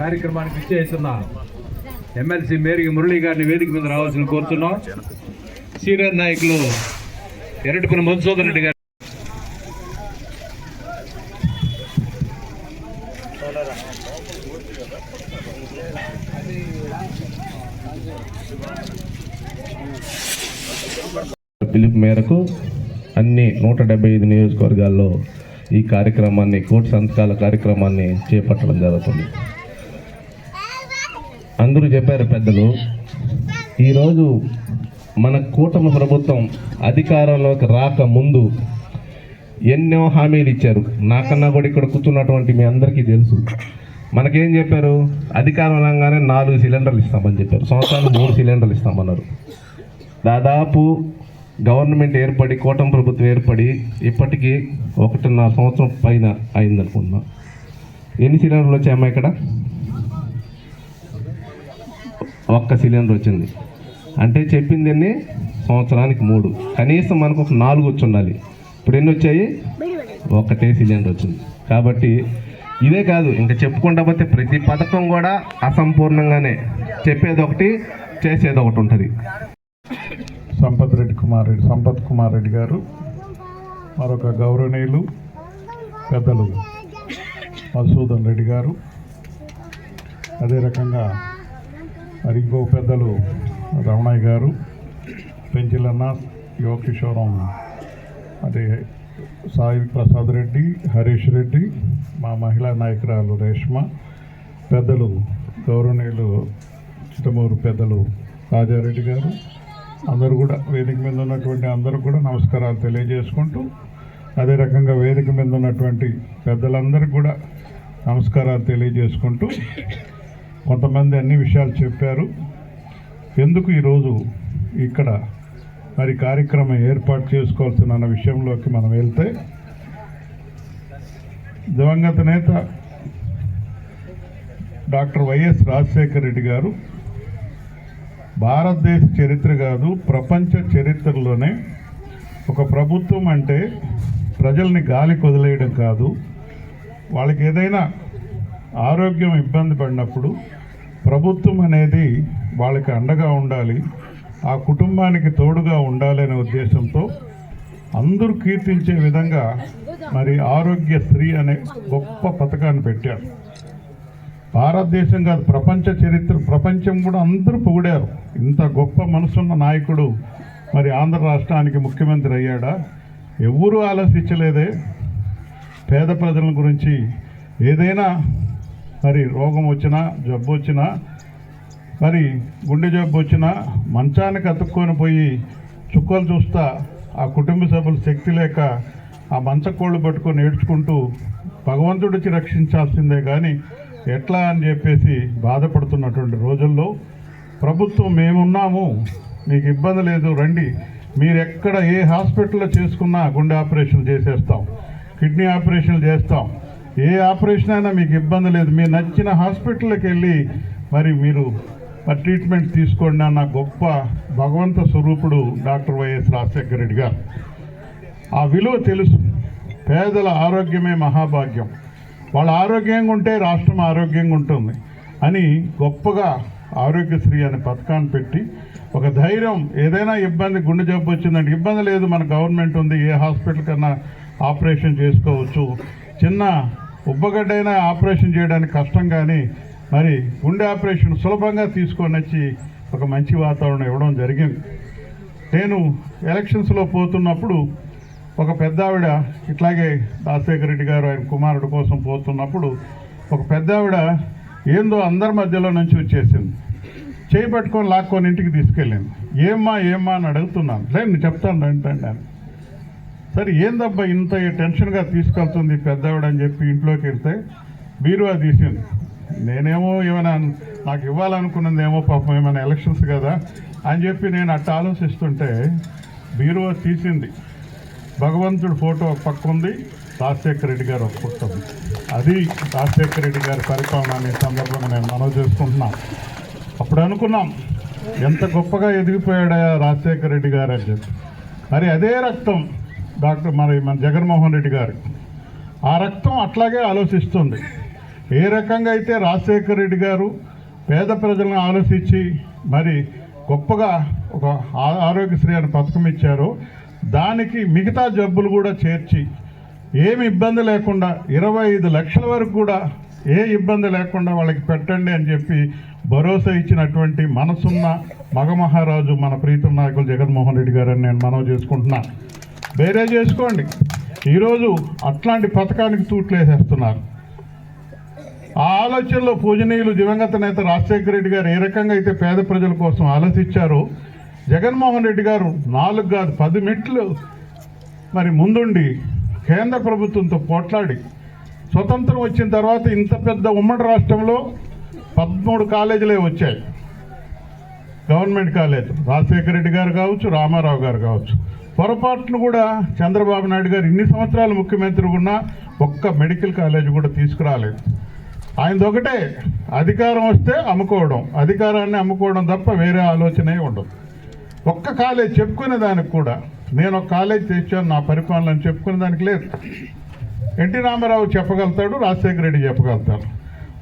కార్యక్రమానికి ఇచ్చేస్తున్న MLC Mary Murali గారిని వేదిక మీద రావాల్సిన కోరుతున్నాం. సీనియర్ నాయకులు ఎరటిపున మధుసూదన్ రెడ్డి గారు. పిలుపు మేరకు అన్ని నూట డెబ్బై ఐదు నియోజకవర్గాల్లో ఈ కార్యక్రమాన్ని కోటి సంతకాల కార్యక్రమాన్ని చేపట్టడం జరుగుతుంది. అందరూ చెప్పారు పెద్దలు. ఈరోజు మన కూటమి ప్రభుత్వం అధికారంలోకి రాక ముందు ఎన్నో హామీలు ఇచ్చారు. నాకన్నా కూడా ఇక్కడ కూర్చున్నటువంటి మీ అందరికీ తెలుసు. మనకేం చెప్పారు? అధికారం రాగానే నాలుగు సిలిండర్లు ఇస్తామని చెప్పారు. సంవత్సరానికి మూడు సిలిండర్లు ఇస్తామన్నారు. దాదాపు గవర్నమెంట్ ఏర్పడి కూటమి ప్రభుత్వం ఏర్పడి ఇప్పటికీ ఒకటిన్నర సంవత్సరం పైన అయిందనుకుంటున్నా. ఎన్ని సిలిండర్లు వచ్చాయమ్మా ఇక్కడ? ఒక్క సిలిండర్ వచ్చింది. అంటే చెప్పింది ఎన్ని సంవత్సరానికి మూడు. కనీసం మనకు ఒక నాలుగు వచ్చి ఉండాలి. ఇప్పుడు ఎన్ని వచ్చాయి? ఒకటే సిలిండర్ వచ్చింది. కాబట్టి ఇదే కాదు ఇంకా చెప్పుకుంటా పోతే ప్రతి పథకం కూడా అసంపూర్ణంగానే చెప్పేది ఒకటి చేసేది ఒకటి ఉంటుంది. సంపత్ రెడ్డి కుమార్ రెడ్డి సంపత్ కుమార్ రెడ్డి గారు మరొక గౌరవనీయులు పెద్దలు మధుసూదన్ రెడ్డి గారు అదే రకంగా మరి ఇంకో పెద్దలు. రమణయ్య గారు పెంచిలన్న యువకిషోరం అదే సాయి ప్రసాద్ రెడ్డి హరీష్ రెడ్డి మా మహిళా నాయకురాలు రేష్మ పెద్దలు గౌరవనీయులు చిట్టమూరు పెద్దలు రాజారెడ్డి గారు అందరూ కూడా వేదిక మీద ఉన్నటువంటి అందరూ కూడా నమస్కారాలు తెలియజేసుకుంటూ అదే రకంగా వేదిక మీద ఉన్నటువంటి పెద్దలందరికీ కూడా నమస్కారాలు తెలియజేసుకుంటూ కొంతమంది అన్ని విషయాలు చెప్పారు. ఎందుకు ఈరోజు ఇక్కడ మరి కార్యక్రమం ఏర్పాటు చేసుకోవాల్సిన అన్న విషయంలోకి మనం వెళ్తే దివంగత నేత డాక్టర్ వైఎస్ రాజశేఖర రెడ్డి గారు భారతదేశ చరిత్ర కాదు ప్రపంచ చరిత్రలోనే ఒక ప్రభుత్వం అంటే ప్రజల్ని గాలికి వదిలేయడం కాదు. వాళ్ళకి ఏదైనా ఆరోగ్యం ఇబ్బంది పడినప్పుడు ప్రభుత్వం అనేది వాళ్ళకి అండగా ఉండాలి ఆ కుటుంబానికి తోడుగా ఉండాలనే ఉద్దేశంతో అందరూ కీర్తించే విధంగా మరి ఆరోగ్యశ్రీ అనే గొప్ప పథకాన్ని పెట్టారు. భారతదేశం కాదు ప్రపంచ చరిత్ర ప్రపంచం కూడా అందరూ పొగిడారు. ఇంత గొప్ప మనసున్న నాయకుడు మరి ఆంధ్ర రాష్ట్రానికి ముఖ్యమంత్రి అయ్యాడా? ఎవ్వరూ ఆలోచించలేదే. పేద ప్రజల గురించి ఏదైనా మరి రోగం వచ్చినా జబ్బు వచ్చినా మరి గుండె జబ్బు వచ్చినా మంచానికి అతుక్కొని పోయి చుక్కలు చూస్తా ఆ కుటుంబ సభ్యులు శక్తి లేక ఆ మంచకోళ్ళు పట్టుకొని ఏడ్చుకుంటూ భగవంతుడికి రక్షించాల్సిందే కానీ ఎట్లా అని చెప్పేసి బాధపడుతున్నటువంటి రోజుల్లో ప్రభుత్వం మేమున్నాము మీకు ఇబ్బంది లేదు రండి. మీరు ఎక్కడ ఏ హాస్పిటల్లో చేసుకున్నా గుండె ఆపరేషన్ చేసేస్తాం కిడ్నీ ఆపరేషన్ చేస్తాం. ఏ ఆపరేషన్ అయినా మీకు ఇబ్బంది లేదు. మీరు నచ్చిన హాస్పిటల్కి వెళ్ళి మరి మీరు ట్రీట్మెంట్ తీసుకోండి అన్న గొప్ప భగవంత స్వరూపుడు డాక్టర్ వైఎస్ రాజశేఖర రెడ్డి గారు. ఆ విలువ తెలుసు. పేదల ఆరోగ్యమే మహాభాగ్యం. వాళ్ళ ఆరోగ్యంగా ఉంటే రాష్ట్రం ఆరోగ్యంగా ఉంటుంది అని గొప్పగా ఆరోగ్యశ్రీ అనే పథకాన్ని పెట్టి ఒక ధైర్యం ఏదైనా ఇబ్బంది గుండె జబ్బు వచ్చిందంటే ఇబ్బంది లేదు. మన గవర్నమెంట్ ఉంది. ఏ హాస్పిటల్ కన్నా ఆపరేషన్ చేసుకోవచ్చు. చిన్న ఉబ్బగడ్డైనా ఆపరేషన్ చేయడానికి కష్టం కానీ మరి గుండె ఆపరేషన్ సులభంగా తీసుకొని వచ్చి ఒక మంచి వాతావరణం ఇవ్వడం జరిగింది. నేను ఎలక్షన్స్లో పోతున్నప్పుడు ఒక పెద్ద ఆవిడ ఇట్లాగే రాజశేఖర రెడ్డి గారు ఆయన కుమారుడు కోసం పోతున్నప్పుడు ఒక పెద్ద ఆవిడ ఏందో అందరి మధ్యలో నుంచి వచ్చేసింది. చేయి పట్టుకొని లాక్కొని ఇంటికి తీసుకెళ్ళింది. ఏమ్మా ఏమ్మా అని అడుగుతున్నాను. లేదు నేను చెప్తాను రండి అని సరే ఏందబ్బా ఇంత టెన్షన్గా తీసుకెళ్తుంది పెద్దవాడు అని చెప్పి ఇంట్లోకి వెళ్తే బీరువా తీసింది. నేనేమో ఏమైనా నాకు ఇవ్వాలనుకున్నది ఏమో పాపం ఏమైనా ఎలక్షన్స్ కదా అని చెప్పి నేను అట్ట ఆలోచిస్తుంటే బీరువా తీసింది. భగవంతుడి ఫోటో ఒక పక్క ఉంది రాజశేఖర రెడ్డి గారు ఒక పక్క ఉంది. అది రాజశేఖర రెడ్డి గారి పరిపాలన అనే సందర్భంగా నేను మనవి చేసుకుంటున్నాను అప్పుడు అనుకున్నాం ఎంత గొప్పగా ఎదిగిపోయాడా రాజశేఖర రెడ్డి గారు అని చెప్పి. మరి అదే రక్తం డాక్టర్ మరి మన జగన్మోహన్ రెడ్డి గారు ఆ రక్తం అట్లాగే ఆలోచిస్తుంది. ఏ రకంగా అయితే రాజశేఖర రెడ్డి గారు పేద ప్రజలను ఆలోచించి మరి గొప్పగా ఒక ఆరోగ్యశ్రీ అనే పథకం ఇచ్చారో దానికి మిగతా జబ్బులు కూడా చేర్చి ఏమి ఇబ్బంది లేకుండా ఇరవై ఐదు లక్షల వరకు కూడా ఏ ఇబ్బంది లేకుండా వాళ్ళకి పెట్టండి అని చెప్పి భరోసా ఇచ్చినటువంటి మనసున్న మగమహారాజు మన ప్రీతం నాయకులు జగన్మోహన్ రెడ్డి గారు అని నేను మనవి చేసుకుంటున్నాను వేరే చేసుకోండి. ఈరోజు అట్లాంటి పథకానికి తూట్లేసేస్తున్నారు. ఆ ఆలోచనలో పూజనీయులు దివంగత నేత రాజశేఖర రెడ్డి గారు ఏ రకంగా అయితే పేద ప్రజల కోసం ఆలోచించారో జగన్మోహన్ రెడ్డి గారు నాలుగు కాదు పది మెట్లు మరి ముందుండి కేంద్ర ప్రభుత్వంతో పోట్లాడి స్వతంత్రం వచ్చిన తర్వాత ఇంత పెద్ద ఉమ్మడి రాష్ట్రంలో పదమూడు కాలేజీలే వచ్చాయి. గవర్నమెంట్ కాలేజ్ రాజశేఖర రెడ్డి గారు కావచ్చు రామారావు గారు కావచ్చు. పొరపాటును కూడా చంద్రబాబు నాయుడు గారు ఇన్ని సంవత్సరాలు ముఖ్యమంత్రి ఉన్నా ఒక్క మెడికల్ కాలేజ్ కూడా తీసుకురాలేదు. ఆయనది ఒకటే అధికారం వస్తే అమ్ముకోవడం. అధికారాన్ని అమ్ముకోవడం తప్ప వేరే ఆలోచనే ఉండదు. ఒక్క కాలేజ్ చెప్పుకునే దానికి కూడా నేను ఒక కాలేజ్ తెచ్చాను నా పరిపాలన అని చెప్పుకునే దానికి లేదు. ఎన్టీ రామారావు చెప్పగలుగుతాడు రాజశేఖర రెడ్డి చెప్పగలుగుతారు.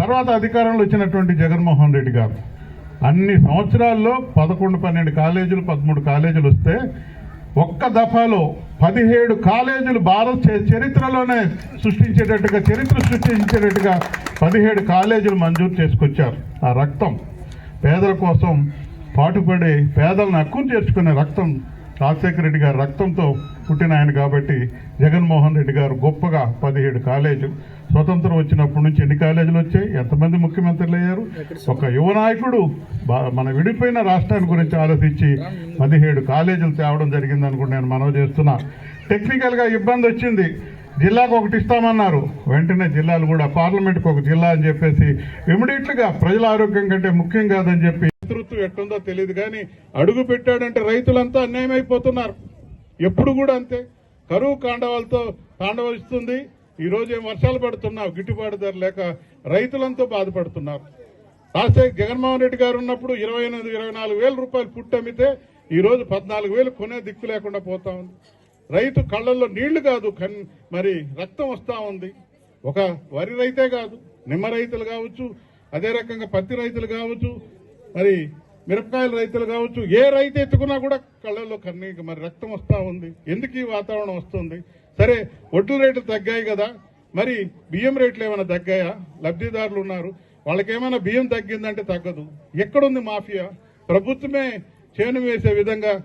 తర్వాత అధికారంలో వచ్చినటువంటి జగన్మోహన్ రెడ్డి గారు. అన్ని సంవత్సరాల్లో పదకొండు పన్నెండు కాలేజీలు పదమూడు కాలేజీలు వస్తే ఒక్క దఫాలో పదిహేడు కాలేజీలు భారత చ- చరిత్రలోనే సృష్టించేటట్టుగా చరిత్ర సృష్టించేటట్టుగా పదిహేడు కాలేజీలు మంజూరు చేసుకొచ్చారు. ఆ రక్తం పేదల కోసం పాటుపడి పేదలను హక్కును చేర్చుకునే రక్తం రాజశేఖర రెడ్డి గారు రక్తంతో పుట్టిన ఆయన కాబట్టి జగన్మోహన్ రెడ్డి గారు గొప్పగా పదిహేడు కాలేజు స్వతంత్రం వచ్చినప్పటి నుంచి ఎన్ని కాలేజీలు వచ్చాయి? ఎంతమంది ముఖ్యమంత్రులు అయ్యారు? ఒక యువ నాయకుడు బా- మన విడిపోయిన రాష్ట్రాన్ని గురించి ఆలోచించి పదిహేడు కాలేజీలు తేవడం జరిగిందని కూడా నేను మనవి చేస్తున్నా. టెక్నికల్గా ఇబ్బంది వచ్చింది. జిల్లాకు ఒకటి ఇస్తామన్నారు. వెంటనే జిల్లాలు కూడా పార్లమెంట్కి ఒక జిల్లా అని చెప్పేసి ఇమీడియట్గా ప్రజల ఆరోగ్యం కంటే ముఖ్యం కాదని చెప్పి నేతృత్వం ఎట్టుందో తెలియదు కానీ అడుగు పెట్టాడంటే రైతులంతా అన్యాయం అయిపోతున్నారు ఎప్పుడు కూడా అంతే. కరువు కాండవాలతో తాండవలిస్తుంది. ఈరోజు ఏం వర్షాలు పడుతున్నావు గిట్టుబాటు ధర లేక రైతులంతా బాధపడుతున్నారు. రాష్ట్ర జగన్మోహన్ రెడ్డి గారు ఉన్నప్పుడు ఇరవై ఎనిమిది ఇరవై నాలుగు వేల రూపాయలు పుట్టి అమ్మితే ఈరోజు పద్నాలుగు వేలు కొనే దిక్కు లేకుండా పోతా ఉంది. రైతు కళ్ళల్లో నీళ్ళు కాదు కన్ మరి రక్తం వస్తూ ఉంది. ఒక వరి రైతే కాదు నిమ్మ రైతులు కావచ్చు అదే రకంగా పత్తి రైతులు కావచ్చు మరి మిరపకాయల రైతులు కావచ్చు ఏ రైతు ఎత్తుకున్నా కూడా కళ్ళల్లో కన్నీకి మరి రక్తం వస్తూ ఉంది. ఎందుకు ఈ వాతావరణం వస్తుంది? సరే ఒడ్ల రేట్లు తగ్గాయి కదా. మరి బియ్యం రేట్లు ఏమైనా తగ్గాయా? లబ్ధిదారులు ఉన్నారు. వాళ్ళకేమైనా బియ్యం తగ్గిందంటే తగ్గదు. ఎక్కడుంది మాఫియా? ప్రభుత్వమే చేను వేసే విధంగా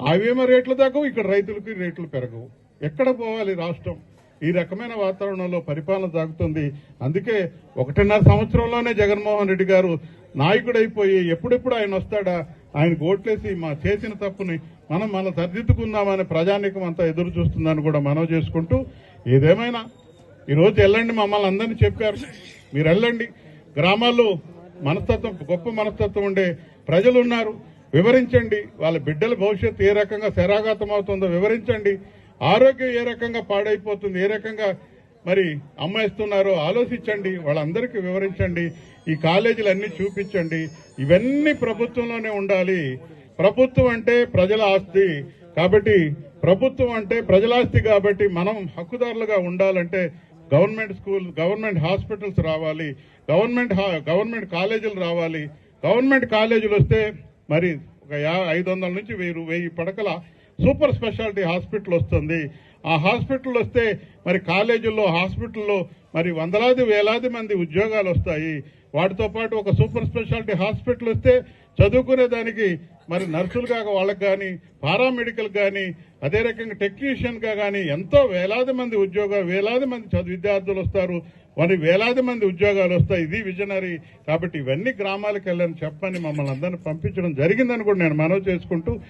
అవేమో రేట్లు తగ్గవు ఇక్కడ రైతులకి రేట్లు పెరగవు. ఎక్కడ పోవాలి రాష్ట్రం? ఈ రకమైన వాతావరణంలో పరిపాలన సాగుతుంది. అందుకే ఒకటిన్నర సంవత్సరంలోనే జగన్మోహన్ రెడ్డి గారు నాయకుడైపోయి ఎప్పుడెప్పుడు ఆయన వస్తాడా? ఆయన ఓట్లేసి మా చేసిన తప్పుని మనం మనం సరిదిద్దుకుందామని ప్రజానీకం అంతా ఎదురు చూస్తుందని కూడా మనవి చేసుకుంటూ ఏదేమైనా ఈరోజు వెళ్ళండి మమ్మల్ని అందరినీ చెప్పారు. మీరు వెళ్ళండి. గ్రామాల్లో మనస్తత్వం గొప్ప మనస్తత్వం ఉండే ప్రజలు ఉన్నారు వివరించండి. వాళ్ళ బిడ్డల భవిష్యత్తు ఏ రకంగా శరాఘాతం అవుతుందో వివరించండి. ఆరోగ్యం ఏ రకంగా పాడైపోతుంది? ఏ రకంగా మరి అమ్మేస్తున్నారో ఆలోచించండి వాళ్ళందరికీ వివరించండి ఈ కాలేజీలు చూపించండి ఇవన్నీ ప్రభుత్వంలోనే ఉండాలి. ప్రభుత్వం అంటే ప్రజల ఆస్తి. కాబట్టి ప్రభుత్వం అంటే ప్రజల ఆస్తి కాబట్టి మనం హక్కుదారులుగా ఉండాలంటే గవర్నమెంట్ స్కూల్ గవర్నమెంట్ హాస్పిటల్స్ రావాలి గవర్నమెంట్ గవర్నమెంట్ కాలేజీలు రావాలి. గవర్నమెంట్ కాలేజీలు వస్తే మరి ఒక ఐదు వందల నుంచి వెయ్యి వెయ్యి పడకల సూపర్ స్పెషాలిటీ హాస్పిటల్ వస్తుంది. ఆ హాస్పిటల్ వస్తే మరి కాలేజీల్లో హాస్పిటల్లో మరి వందలాది వేలాది మంది ఉద్యోగాలు వస్తాయి. వాటితో పాటు ఒక సూపర్ స్పెషాలిటీ హాస్పిటల్ వస్తే చదువుకునే దానికి మరి నర్సులుగా వాళ్ళకి కానీ పారామెడికల్ కానీ అదే రకంగా టెక్నీషియన్గా కానీ ఎంతో వేలాది మంది ఉద్యోగాలు వేలాది మంది చదువు విద్యార్థులు వస్తారు. మరి వేలాది మంది ఉద్యోగాలు వస్తాయి. ఇది విజనరీ. కాబట్టి ఇవన్నీ గ్రామాలకు వెళ్ళని చెప్పని మమ్మల్ని అందరిని పంపించడం జరిగిందని కూడా నేను మనవి చేసుకుంటూ